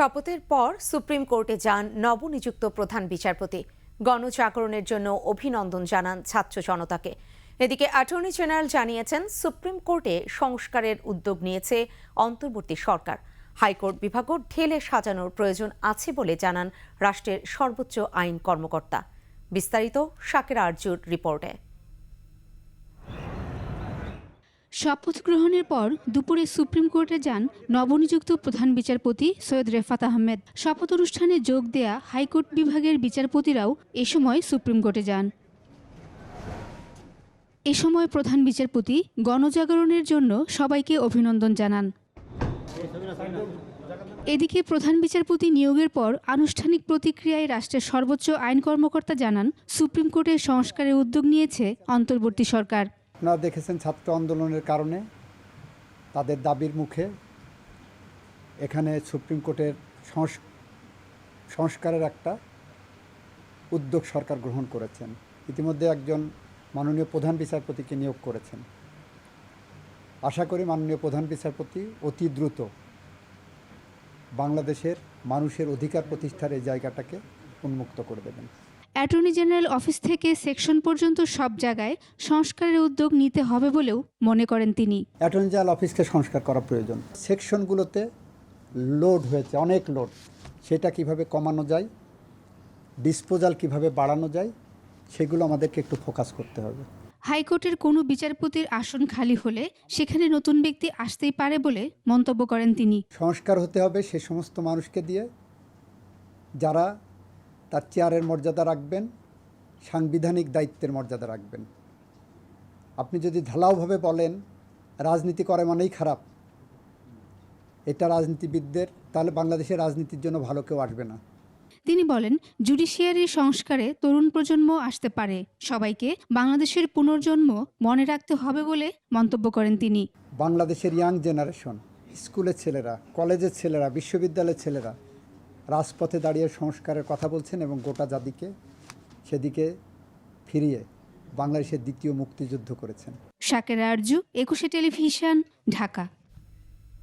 শপথের পর সুপ্রিম কোর্টে যান নবনিযুক্ত প্রধান বিচারপতি। গণজাগরণের জন্য অভিনন্দন জানান ছাত্র জনতাকে। এদিকে অ্যাটর্নি জেনারেল জানিয়েছেন, সুপ্রিম কোর্টে সংস্কারের উদ্যোগ নিয়েছে অন্তর্বর্তী সরকার। হাইকোর্ট বিভাগও ঢেলে সাজানোর প্রয়োজন আছে বলে জানান রাষ্ট্রের সর্বোচ্চ আইন কর্মকর্তা। বিস্তারিত শাকের আরজুর রিপোর্টে। শপথ গ্রহণের পর দুপুরে সুপ্রিম কোর্টে যান নবনিযুক্ত প্রধান বিচারপতি সৈয়দ রেফাত আহমেদ। শপথ অনুষ্ঠানে যোগ দেয়া হাইকোর্ট বিভাগের বিচারপতিরাও এ সময় সুপ্রিম কোর্টে যান। এ সময় প্রধান বিচারপতি গণজাগরণের জন্য সবাইকে অভিনন্দন জানান। এদিকে প্রধান বিচারপতি নিয়োগের পর আনুষ্ঠানিক প্রতিক্রিয়ায় রাষ্ট্রের সর্বোচ্চ আইন কর্মকর্তা জানান, সুপ্রিম কোর্টের সংস্কারের উদ্যোগ নিয়েছে অন্তর্বর্তী সরকার। আপনারা দেখেছেন ছাত্র আন্দোলনের কারণে তাদের দাবির মুখে এখানে সুপ্রিম কোর্টের সংস- সংস্কারের একটা উদ্যোগ সরকার গ্রহণ করেছেন। ইতিমধ্যে একজন মাননীয় প্রধান বিচারপতিকে নিয়োগ করেছেন। আশা করি মাননীয় প্রধান বিচারপতি অতি দ্রুত বাংলাদেশের মানুষের অধিকার প্রতিষ্ঠার এই জায়গাটাকে উন্মুক্ত করে দেবেন। অ্যাটর্নি জেনারেল অফিস থেকে সেকশন পর্যন্ত সব জায়গায় সংস্কারের উদ্যোগ নিতে হবে বলেও মনে করেন তিনি। অ্যাটর্নি জেনারেল অফিসকে সংস্কার করা প্রয়োজন। সেকশনগুলোতে লোড হয়েছে অনেক লোড। সেটা কীভাবে কমানো যায় ডিসপোজাল কীভাবে বাড়ানো যায় সেগুলো আমাদেরকে একটু ফোকাস করতে হবে। হাইকোর্টের কোনো বিচারপতির আসন খালি হলে সেখানে নতুন ব্যক্তি আসতেই পারে বলে মন্তব্য করেন তিনি। সংস্কার হতে হবে সে সমস্ত মানুষকে দিয়ে যারা তার চেয়ারের মর্যাদা রাখবেন সাংবিধানিক দায়িত্বের মর্যাদা রাখবেন। আপনি যদি ঢালাওভাবে বলেন রাজনীতি করে মানেই খারাপ। এটা রাজনীতিবিদদের তাহলে বাংলাদেশের রাজনীতির জন্য ভালো কেউ আসবে না। তিনি বলেন জুডিশিয়ারি সংস্কারে তরুণ প্রজন্ম আসতে পারে। সবাইকে বাংলাদেশের পুনর্জন্ম মনে রাখতে হবে বলে মন্তব্য করেন তিনি। বাংলাদেশের ইয়াং জেনারেশন স্কুলের ছেলেরা কলেজের ছেলেরা বিশ্ববিদ্যালয়ের ছেলেরা রাজপথে দাঁড়িয়ে সংস্কারের কথা বলছেন এবং গোটা জাতিকে সেদিকে ফিরিয়ে বাংলাদেশের দ্বিতীয় মুক্তিযুদ্ধ করেছেন। শাকের আরজু, একুশে টেলিভিশন, ঢাকা।